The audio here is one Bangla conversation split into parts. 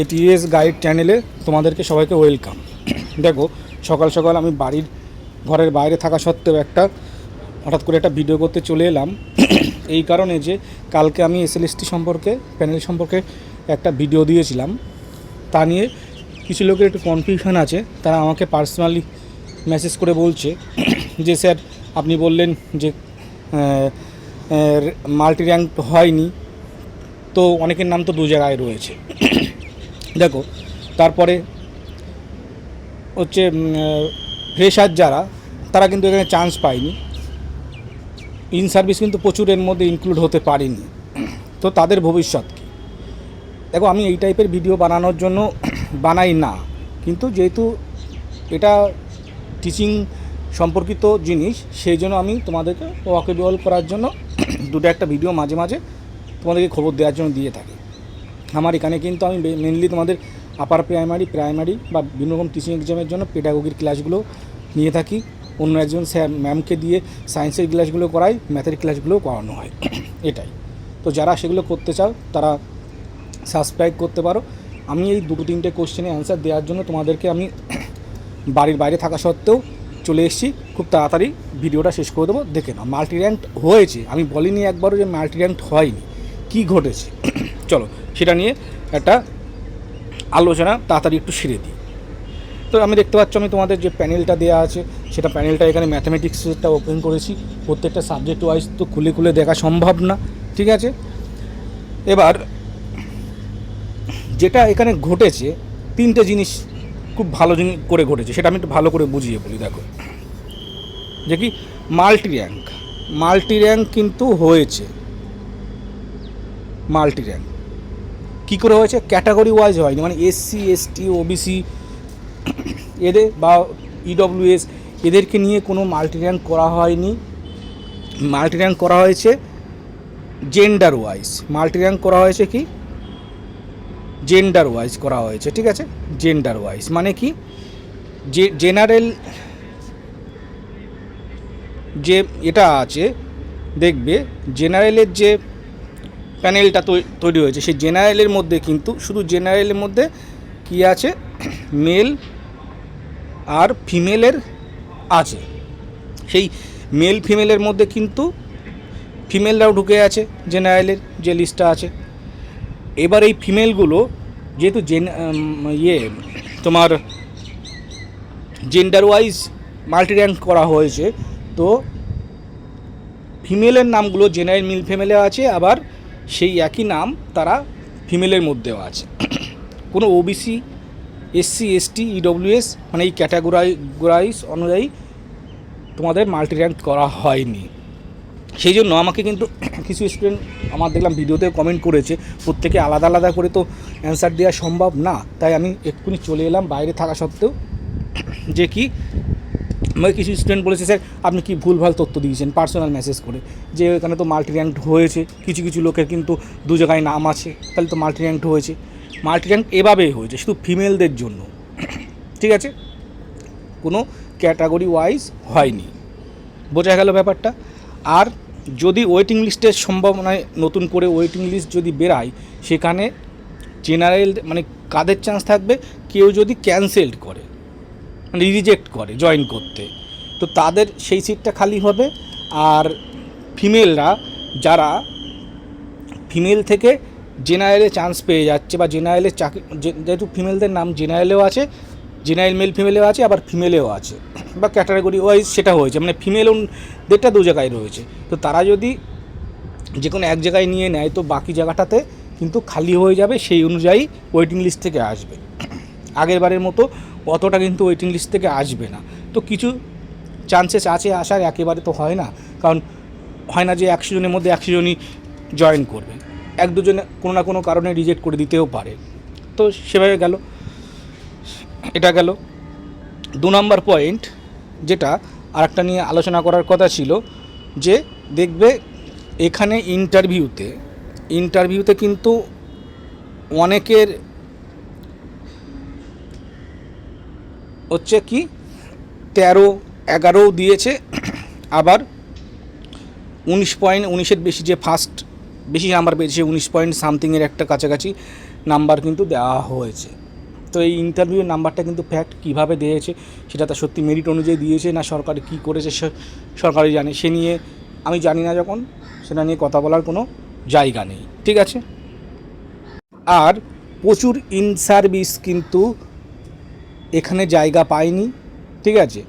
এটিএস গাইড চ্যানেলে তোমাদেরকে সবাইকে ওয়েলকাম। দেখো, সকাল সকাল আমি বাড়ির, ঘরের বাইরে থাকা সত্ত্বেও একটা হঠাৎ করে একটা ভিডিও করতে চলে এলাম। এই কারণে যে কালকে আমি এসএলএসটি সম্পর্কে, প্যানেল সম্পর্কে একটা ভিডিও দিয়েছিলাম। তা নিয়ে কিছু লোকের একটু কনফিউশন আছে, তারা আমাকে পার্সোনালি মেসেজ করে বলছে যে, স্যার, আপনি বললেন যে মাল্টি র্যাঙ্ক হয়নি। তো অনেকের নাম তো দু জায়গায় রয়েছে। দেখো, তারপরে হচ্ছে ফ্রেশার যারা, তারা কিন্তু এখানে চান্স পায়নি। ইন সার্ভিস কিন্তু প্রচুর এর মধ্যে ইনক্লুড হতে পারেনি। তো তাদের ভবিষ্যৎ কী? দেখো, আমি এই টাইপের ভিডিও বানানোর জন্য বানাই না। কিন্তু যেহেতু এটা টিচিং সম্পর্কিত জিনিস, সেই জন্য আমি তোমাদেরকে ওয়াকেবল করার জন্য দুটো একটা ভিডিও মাঝে মাঝে তোমাদেরকে খবর দেওয়ার জন্য দিয়ে থাকি। আমার এখানে কিন্তু আমি মেনলি তোমাদের আপার প্রাইমারি প্রাইমারি বা বিভিন্ন রকম টিচিং এক্সামের জন্য পেডাগোগির ক্লাসগুলো নিয়ে থাকি। অন্য একজন স্যার ম্যামকে দিয়ে সায়েন্সের ক্লাসগুলো করাই ম্যাথের ক্লাসগুলো করানো হয়। এটাই। তো যারা সেগুলো করতে চাও, তারা সাবস্ক্রাইব করতে পারো। আমি এই দুটো তিনটে কোশ্চেনে অ্যান্সার দেওয়ার জন্য তোমাদেরকে আমি বাড়ির বাইরে থাকা সত্ত্বেও চলে এসেছি। খুব তাড়াতাড়ি ভিডিওটা শেষ করে দেবো। দেখে নাও মাল্টি র্যাঙ্ক হয়েছে। আমি বলিনি একবারও যে মাল্টি র্যাঙ্ক হয়নি। কী ঘটেছে? চলো সেটা নিয়ে একটা আলোচনা তাড়াতাড়ি একটু সেরে দিই। তো আমি দেখতে পাচ্ছ আমি তোমাদের যে প্যানেলটা দেওয়া আছে, সেটা প্যানেলটা এখানে ম্যাথামেটিক্সটা ওপেন করেছি। প্রত্যেকটা সাবজেক্ট ওয়াইজ তো খুলে খুলে দেখা সম্ভব না, ঠিক আছে? এবার, যেটা এখানে ঘটেছে, তিনটে জিনিস খুব ভালো জিনিস করে ঘটেছে, সেটা আমি একটু ভালো করে বুঝিয়ে বলি, দেখো। যে কি মাল্টি র্যাঙ্ক মাল্টি র্যাঙ্ক কিন্তু হয়েছে। মাল্টি র্যাঙ্ক কী করে হয়েছে? ক্যাটাগরি ওয়াইজ হয়নি। মানে এসসি এসটি ওবিসি এদের বা ইডব্লিউএস এদেরকে নিয়ে কোনো মাল্টি র্যাঙ্ক করা হয়নি। মাল্টি র্যাঙ্ক করা হয়েছে জেন্ডার ওয়াইজ মাল্টি র্যাঙ্ক করা হয়েছে কি? জেন্ডার ওয়াইজ করা হয়েছে, ঠিক আছে? জেন্ডার ওয়াইজ মানে কি? যে জেনারেল যে, এটা আছে, দেখবে জেনারেলের যে প্যানেলটা তৈরি হয়েছে। সেই জেনারেলের মধ্যে কিন্তু, শুধু জেনারেলের মধ্যে কি আছে? মেল আর ফিমেলের আছে। সেই মেল ফিমেলের মধ্যে কিন্তু ফিমেলরাও ঢুকে আছে, জেনারেলের যে লিস্টটা আছে। এবার এই ফিমেলগুলো, যেহেতু জেন ইয়ে তোমার জেন্ডার ওয়াইজ মাল্টি র্যাঙ্ক করা হয়েছে, তো ফিমেলের নামগুলো জেনারেল, মিল, ফিমেলে আছে, আবার সেই একই নাম তারা ফিমেলের মধ্যেও আছে। কোনো ওবিসি এসসি এসটি ইডব্লিউএস মানে এই ক্যাটাগোরাইজ অনুযায়ী তোমাদের মাল্টি র্যাঙ্ক করা হয়নি। সেই জন্য আমাকে কিন্তু কিছু স্টুডেন্ট আমার দেখলাম ভিডিওতে কমেন্ট করেছে, প্রত্যেকে আলাদা আলাদা করে তো অ্যান্সার দেওয়া সম্ভব না। তাই আমি এক্ষুনি চলে এলাম, বাইরে থাকা সত্ত্বেও যে কি আমাকে কিছু স্টুডেন্ট বলেছে, স্যার, আপনি কি ভুলভাল তথ্য দিয়েছেন? পার্সোনাল মেসেজ করে। যে এখানে তো মাল্টি র্যাঙ্ক হয়েছে, কিছু কিছু লোকের কিন্তু দু জায়গায় নাম আছে, তাহলে তো মাল্টি র্যাঙ্ক হয়েছে। মাল্টি র্যাঙ্ক এভাবেই হয়েছে, শুধু ফিমেলদের জন্য। ঠিক আছে? কোনো ক্যাটাগরি ওয়াইজ হয়নি। বোঝা গেল ব্যাপারটা? আর যদি ওয়েটিং লিস্টের সম্ভাবনায় নতুন করে ওয়েটিং লিস্ট যদি বেরায়, সেখানে জেনারেল মানে কাদের চান্স থাকবে? কেউ যদি ক্যান্সেলড করে। মানে রিজেক্ট করে জয়েন করতে। তো তাদের সেই সিটটা খালি হবে। আর ফিমেলরা যারা ফিমেল থেকে জেনারেলে চান্স পেয়ে যাচ্ছে বা জেনারেলে চাকরি যেহেতু ফিমেলদের নাম জেনারেলেও আছে জেনারেল মেল ফিমেলেও আছে, আবার ফিমেলেও আছে। বা ক্যাটাগরি ওয়াইজ সেটা হয়েছে। মানে ফিমেলদেরটা দু জায়গায় রয়েছে। তো তারা যদি যে কোনো এক জায়গায় নিয়ে নেয়, তো বাকি জায়গাটাতে কিন্তু খালি হয়ে যাবে। সেই অনুযায়ী ওয়েটিং লিস্ট থেকে আসবে। আগের বারের মতো অতটা কিন্তু ওয়েটিং লিস্ট থেকে আসবে না। তো কিছু চান্সেস আছে আসার, একেবারে তো হয় না। কারণ হয় না যে একশো জনের মধ্যে একশো জনই জয়েন করবে। এক দুজনে কোনো না কোনো কারণে রিজেক্ট করে দিতেও পারে। তো সেভাবে গেল। এটা গেল। দু নম্বর পয়েন্ট যেটা আরেকটা নিয়ে আলোচনা করার কথা ছিল যে দেখবে এখানে ইন্টারভিউতে ইন্টারভিউতে কিন্তু অনেকের হচ্ছে কি? তেরো এগারোও দিয়েছে, আবার উনিশ পয়েন্ট উনিশের বেশি যে ফার্স্ট বেশি নাম্বার পেয়েছে উনিশ পয়েন্ট সামথিংয়ের একটা কাছাকাছি নাম্বার কিন্তু দেওয়া হয়েছে। তো এই ইন্টারভিউয়ের নাম্বারটা কিন্তু ফ্যাক্ট কীভাবে দিয়েছে, সেটা তার সত্যি মেরিট অনুযায়ী দিয়েছে না সরকার কী করেছে সরকারই জানে। সে নিয়ে আমি জানি না যখন, সেটা নিয়ে কথা বলার কোনো জায়গা নেই। ঠিক আছে? আর প্রচুর ইন সার্ভিস কিন্তু জায়গা পায়নি, ঠিক আছে?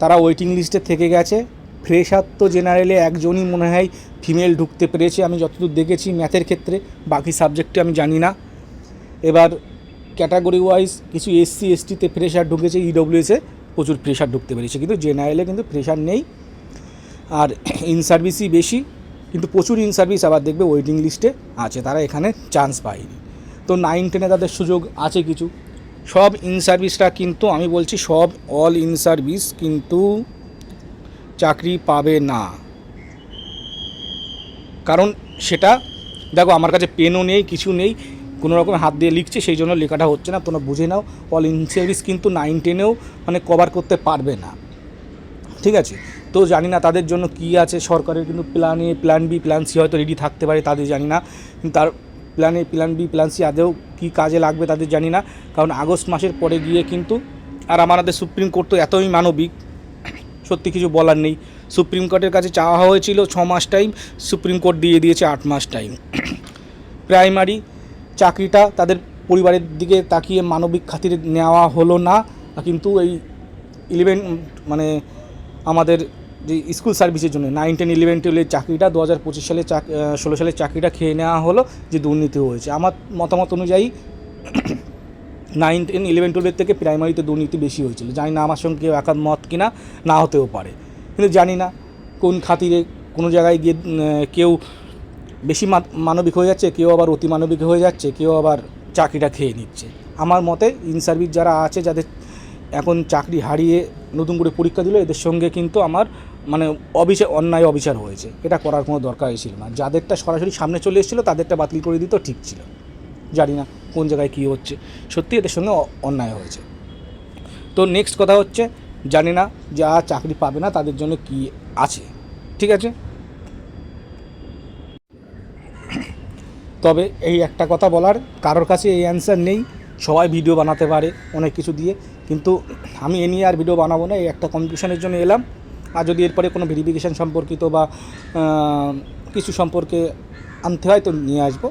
তারা ওয়েটিং লিস্টে থেকে গেছে। ফ্রেশার তো জেনারেলে একজনই মনে হয় ফিমেল ঢুকতে পেরেছে, আমি যতদূর দেখেছি ম্যাথের ক্ষেত্রে, বাকি সাবজেক্টে আমি জানি না। এবার ক্যাটাগরি ওয়াইজ কিছু এসসি এসটিতে ফ্রেশার ঢুকেছে ইডব্লিউএসে প্রচুর ফ্রেশার ঢুকতে পেরেছে, কিন্তু জেনারেলে কিন্তু ফ্রেশার নেই। আর ইন সার্ভিসই বেশি, কিন্তু প্রচুর ইন সার্ভিস আবার দেখবে ওয়েটিং লিস্টে আছে, তারা এখানে চান্স পায়নি। তো নাইন টেনে তাদের সুযোগ আছে কিছু। সব ইন সার্ভিসরা কিন্তু, আমি বলছি সব অল ইন সার্ভিস কিন্তু চাকরি পাবে না। কারণ সেটা, দেখো আমার কাছে পেনও নেই, কিছু নেই, কোনো রকম হাত দিয়ে লিখছে, সেই জন্য লেখাটা হচ্ছে না, তোমরা বুঝে নাও অল ইন সার্ভিস কিন্তু নাইন টেনেও মানে কভার করতে পারবে না। ঠিক আছে? তো জানি না তাদের জন্য কি আছে, সরকারের কিন্তু plan A plan B plan C হয়তো রেডি থাকতে পারে, তাদের জানি না। তার plan A plan B plan C আদেও কী কাজে লাগবে তাদের জানি না। কারণ আগস্ট মাসের পরে গিয়ে কিন্তু আর আমাদের সুপ্রিম কোর্ট তো এতই মানবিক, সত্যি কিছু বলার নেই। সুপ্রিম কোর্টের কাছে চাওয়া হয়েছিল ছ মাস টাইম সুপ্রিম কোর্ট দিয়ে দিয়েছে আট মাস টাইম প্রাইমারি চাকরিটা তাদের পরিবারের দিকে তাকিয়ে মানবিক খাতিরে নেওয়া হলো না, কিন্তু এই ইলেভেন মানে আমাদের যে স্কুল সার্ভিসের জন্য নাইন টেন ইলেভেন টুয়েলভের চাকরিটা, দু হাজার পঁচিশ সালে চাক ষোলো সালে চাকরিটা খেয়ে নেওয়া হলো যে দুর্নীতি হয়েছে। আমার মতামত অনুযায়ী নাইন টেন ইলেভেন টুয়েলভের থেকে প্রাইমারিতে দুর্নীতি বেশি হয়েছিল। জানি না আমার সঙ্গে কেউ একার মত কিনা, না হতেও পারে। কিন্তু জানি না কোন খাতিরে কোনো জায়গায় গিয়ে কেউ বেশি মানবিক হয়ে যাচ্ছে, কেউ আবার অতি মানবিক হয়ে যাচ্ছে, কেউ আবার চাকরিটা খেয়ে নিচ্ছে। আমার মতে ইন সার্ভিস যারা আছে, যাদের এখন চাকরি হারিয়ে নতুন করে পরীক্ষা দিল, এদের সঙ্গে কিন্তু আমার মানে অবিচার অন্যায় অবিচার হয়েছে। এটা করার কোনো দরকার ছিল না। যাদেরটা সরাসরি সামনে চলে এসেছিল, তাদেরটা বাতিল করে দিত ঠিক ছিল। জানি না কোন জায়গায় কী হচ্ছে। সত্যি এদের সঙ্গে অন্যায় হয়েছে। তো নেক্সট কথা হচ্ছে, জানি না যা চাকরি পাবে না তাদের জন্য কি আছে। ঠিক আছে? তবে এই একটা কথা বলার, কারোর কাছে এই অ্যান্সার নেই। সবাই ভিডিও বানাতে পারে অনেক কিছু দিয়ে। কিন্তু আমি এ নিয়ে আর ভিডিও বানাবো না, এই একটা কনফিউশনের জন্য এলাম। আর যদি এরপরে কোনো ভেরিফিকেশান সম্পর্কিত বা কিছু সম্পর্কে আনতে হয় তো নিয়ে আসব।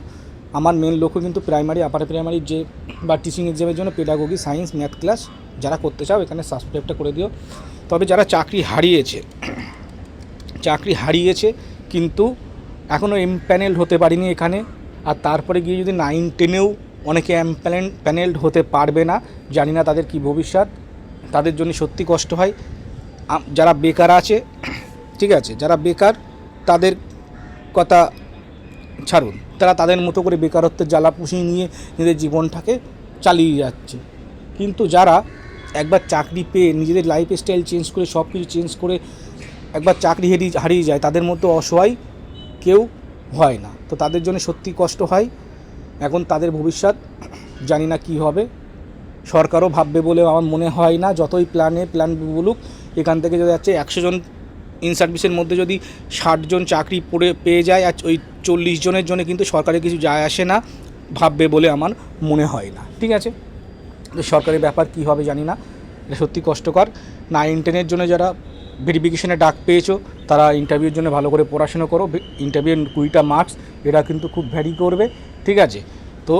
আমার মেন লক্ষ্য কিন্তু প্রাইমারি আপার প্রাইমারি যে, বা টিচিং এক্সামের জন্য পেডাগোগি সায়েন্স ম্যাথ ক্লাস যারা করতে চাও, এখানে সাবস্ক্রাইবটা করে দিও। তবে যারা চাকরি হারিয়েছে চাকরি হারিয়েছে কিন্তু এখনও এম প্যানেল হতে পারিনি এখানে। আর তারপরে গিয়ে যদি নাইন টেনেও অনেকে প্যানেলড হতে পারবে না, জানি না তাদের কি ভবিষ্যৎ, তাদের জন্য সত্যি কষ্ট হয়। যারা বেকার আছে, ঠিক আছে, যারা বেকার, তাদের কথা ছাড়ুন। তারা তাদের মতো করে বেকারত্বের জ্বালা পুষিয়ে নিয়ে নিজেদের জীবনটাকে চালিয়ে যাচ্ছে। কিন্তু যারা একবার চাকরি পেয়ে নিজেদের লাইফ স্টাইল চেঞ্জ করে সব কিছু চেঞ্জ করে একবার চাকরি হারিয়ে হারিয়ে যায়, তাদের মতো অসহায় কেউ হয় না। তো তাদের জন্য সত্যি কষ্ট হয়। এখন তাদের ভবিষ্যৎ, জানি না কি হবে। সরকারও ভাববে বলে আমার মনে হয় না, যতই প্ল্যানে প্ল্যান বলুক, এখান থেকে যদি যাচ্ছে একশো জন ইন সার্ভিসের মধ্যে যদি ষাট জন চাকরি পড়ে, পেয়ে যায়, আর ওই চল্লিশ জনের জন্য কিন্তু সরকারের কিছু যায় আসে না, ভাববে বলে আমার মনে হয় না। ঠিক আছে? তো সরকারি ব্যাপার কী হবে জানি না, এটা সত্যি কষ্টকর। নাইন টেনের জন্য যারা ভেরিফিকেশনে ডাক পেয়েছ, তারা ইন্টারভিউর জন্য ভালো করে পড়াশোনা করো ইন্টারভিউর কুড়িটা মার্কস এটা কিন্তু খুব ভ্যারি করবে, ঠিক আছে? তো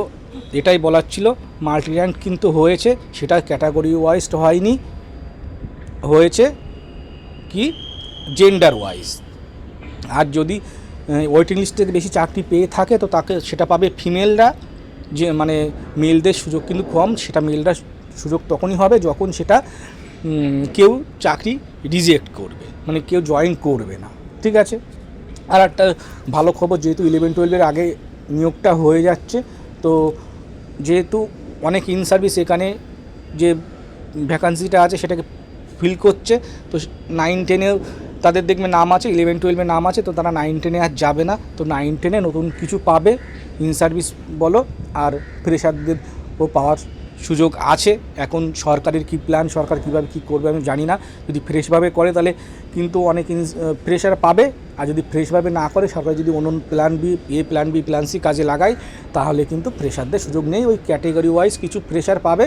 এটাই বলার ছিল মাল্টি র্যাঙ্ক কিন্তু হয়েছে, সেটা ক্যাটাগরি ওয়াইজ হয়নি, হয়েছে কি? জেন্ডার ওয়াইজ আর যদি ওয়েটিং লিস্টে বেশি চাকরি পেয়ে থাকে, তো তাকে, সেটা পাবে ফিমেলরা যে মানে মেলদের সুযোগ কিন্তু কম, সেটা মেলরা সুযোগ তখনই হবে যখন সেটা কেউ চাকরি রিজেক্ট করবে মানে কেউ জয়েন করবে না, ঠিক আছে? আর একটা ভালো খবর, যেহেতু ইলেভেন টুয়েলভের আগে নিয়োগটা হয়ে যাচ্ছে, তো যেহেতু অনেক ইন সার্ভিস এখানে যে ভ্যাকান্সিটা আছে সেটাকে ফিল করছে, তো নাইন টেনেও তাদের দেখবে নাম আছে ইলেভেন টুয়েলভে নাম আছে, তো তারা নাইন টেনে আর যাবে না, তো নাইন টেনে নতুন কিছু পাবে ইন সার্ভিস বলো, আর ফ্রেশারদের ও পাওয়ার সুযোগ আছে। এখন সরকারের কী প্ল্যান সরকার কীভাবে কী করবে আমি জানি না। যদি ফ্রেশভাবে করে তাহলে কিন্তু অনেক ফ্রেশার পাবে। আর যদি ফ্রেশভাবে না করে, সরকার যদি অন্য প্ল্যান বি এ প্ল্যান বি প্ল্যান সি কাজে লাগায়, তাহলে কিন্তু ফ্রেশারদের সুযোগ নেই। ওই ক্যাটেগরি ওয়াইজ কিছু ফ্রেশার পাবে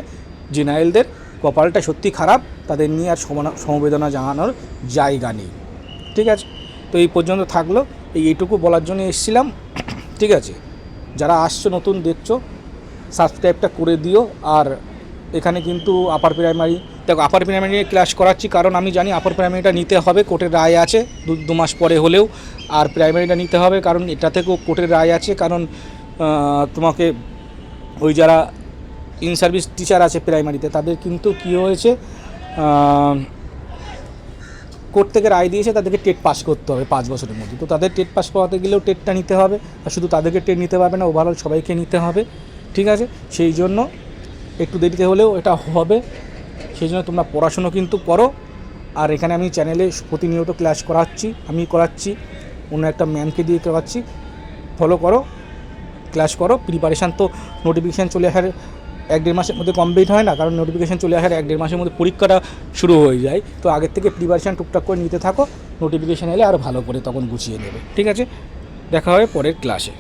জেনারেলদের কপালটা সত্যি খারাপ, তাদের নিয়ে আর সমবেদনা জানানোর জায়গা নেই। ঠিক আছে? তো এই পর্যন্ত থাকল। এই এইটুকু বলার জন্য এসেছিলাম। ঠিক আছে? যারা আসছো, নতুন দেখছ সাবস্ক্রাইবটা করে দিও। আর এখানে কিন্তু আপার প্রাইমারি দেখো আপার প্রাইমারি নিয়ে ক্লাস করাচ্ছি কারণ আমি জানি আপার প্রাইমারিটা নিতে হবে কোর্টের রায় আছে দু দু মাস পরে হলেও। আর প্রাইমারিটা নিতে হবে কারণ এটা থেকেও কোর্টের রায় আছে কারণ তোমাকে ওই যারা ইন সার্ভিস টিচার আছে প্রাইমারিতে তাদের কিন্তু কী হয়েছে কোর্ট থেকে রায় দিয়েছে তাদেরকে টেট পাস করতে হবে পাঁচ বছরের মধ্যে। তো তাদের টেট পাস করাতে গেলেও টেটটা নিতে হবে, আর শুধু তাদেরকে টেট নিতে পারবে না ওভারঅল সবাইকে নিতে হবে। ঠিক আছে? সেই জন্য একটু দেরিতে হলেও এটা হবে। সেই জন্য তোমরা পড়াশুনো কিন্তু করো। আর এখানে আমি চ্যানেলে প্রতিনিয়ত ক্লাস করাচ্ছি, আমি করাচ্ছি, অন্য একটা ম্যামকে দিয়ে করাচ্ছি। ফলো করো ক্লাস করো। প্রিপারেশান তো নোটিফিকেশান চলে আসার এক দেড় মাসের মধ্যে কমপ্লিট হয় না, কারণ নোটিফিকেশান চলে আসার এক দেড় মাসের মধ্যে পরীক্ষাটা শুরু হয়ে যায়। তো আগের থেকে প্রিপারেশান টুকটাক করে নিতে থাকো। নোটিফিকেশান এলে আরও ভালো করে তখন গুছিয়ে নেবে। ঠিক আছে? দেখা হবে পরের ক্লাসে